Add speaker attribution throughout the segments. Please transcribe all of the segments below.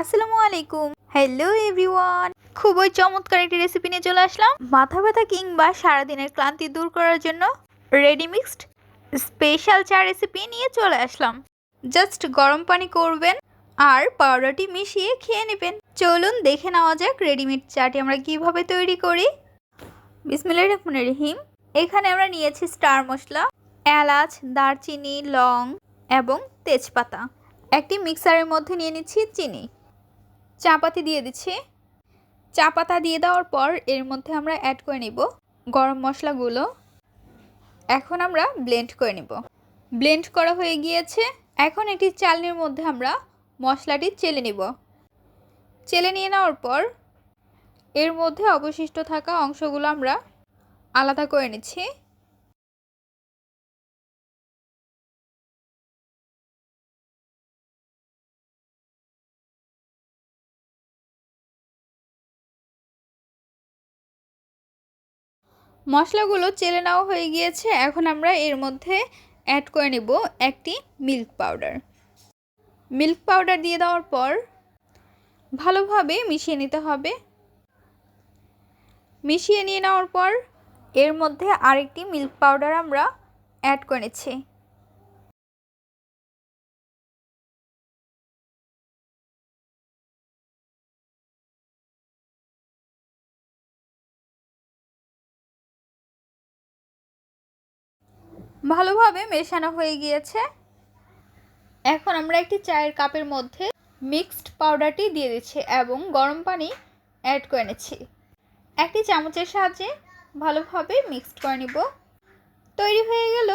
Speaker 1: আসসালামু আলাইকুম। Hello everyone খুবই চমৎকার একটি রেসিপি নিয়ে চলে আসলাম। মাথা ব্যথা কিংবা সারাদিনের ক্লান্তি দূর করার জন্য রেডি মিক্সড স্পেশাল চা রেসিপি নিয়ে চলে আসলাম। জাস্ট গরম পানি করবেন আর পাউডারটি মিশিয়ে খেয়ে নেবেন। চলুন দেখে নেওয়া যাক রেডিমেড চাটি আমরা কীভাবে তৈরি করি। বিসমিল্লাহির রহমানির রহিম। এখানে আমরা নিয়েছি স্টার মশলা, এলাচ, দারচিনি, লং এবং তেজপাতা। একটি মিক্সারের মধ্যে নিয়ে নিচ্ছি চিনি। চাপাতি দিয়ে দিচ্ছি। চা পাতা দিয়ে দেওয়ার পর এর মধ্যে আমরা অ্যাড করে নিব গরম মশলাগুলো। এখন আমরা ব্লেন্ড করে নিব। ব্লেন্ড করা হয়ে গিয়েছে। এখন একটি চালনির মধ্যে আমরা মশলাটি চেলে নিব। চেলে নিয়ে নেওয়ার পর এর মধ্যে অবশিষ্ট থাকা অংশগুলো আমরা আলাদা করে নিচ্ছি। মশলাগুলো চেলে নেওয়া হয়ে গিয়েছে। এখন আমরা এর মধ্যে অ্যাড করে নেব একটি মিল্ক পাউডার মিল্ক পাউডার দিয়ে দেওয়ার পর ভালোভাবে মিশিয়ে নিতে হবে। মিশিয়ে নিয়ে নেওয়ার পর এর মধ্যে আরেকটি মিল্ক পাউডার আমরা অ্যাড করে ভালোভাবে মেশানো হয়ে গিয়েছে। এখন আমরা একটি চায়ের কাপের মধ্যে মিক্সড পাউডারটি দিয়ে দিচ্ছি এবং গরম পানি অ্যাড করে নিচ্ছি। একটি চামচের সাহায্যে ভালোভাবে মিক্সড করে নিব। তৈরি হয়ে গেল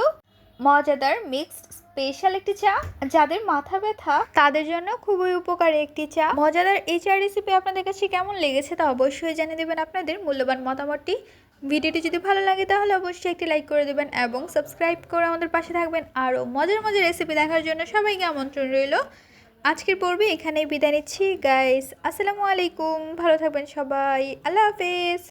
Speaker 1: মজাদার মিক্সড স্পেশাল একটি চা, যাদের মাথা ব্যথা, তাদের জন্য খুবই উপকারী একটি চা। মজাদার এই চা রেসিপি আপনাদের কাছে কেমন লেগেছে তা অবশ্যই জানিয়ে দেবেন আপনাদের মূল্যবান মতামতটি। ভিডিওটি যদি ভালো লাগে তাহলে অবশ্যই একটি লাইক করে দেবেন এবং সাবস্ক্রাইব করে আমাদের পাশে থাকবেন। আরও মজার মজার রেসিপি দেখার জন্য সবাইকে আমন্ত্রণ রইল। আজকের পর্বে এখানেই বিদায় নিচ্ছি। গাইস আসসালামু আলাইকুম। ভালো থাকবেন সবাই। আল্লাহ হাফেজ।